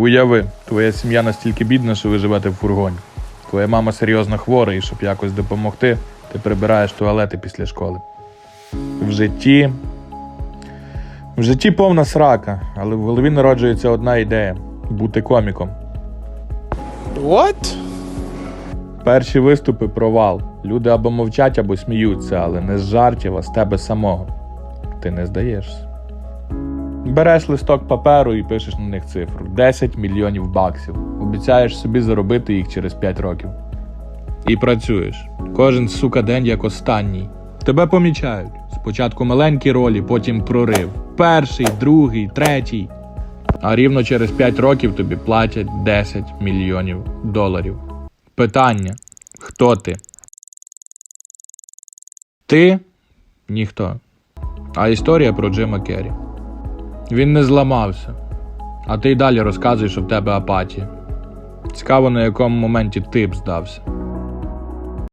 Уяви, твоя сім'я настільки бідна, що ви живете в фургоні. Твоя мама серйозно хвора, і щоб якось допомогти, ти прибираєш туалети після школи. В житті. В житті повна срака, але в голові народжується одна ідея бути коміком. What? Перші виступи провал. Люди або мовчать, або сміються, але не з жартів, а з тебе самого. Ти не здаєшся. Береш листок паперу і пишеш на них цифру 10 мільйонів баксів. Обіцяєш собі заробити їх через 5 років. І працюєш. Кожен сука день як останній. Тебе помічають. Спочатку маленькі ролі, потім прорив. Перший, другий, третій. А рівно через 5 років тобі платять 10 мільйонів доларів. Питання: хто ти? Ти ніхто. А історія про Джима Керрі. Він не зламався. А ти й далі розказуєш, що в тебе апатія. Цікаво, на якому моменті ти б здався.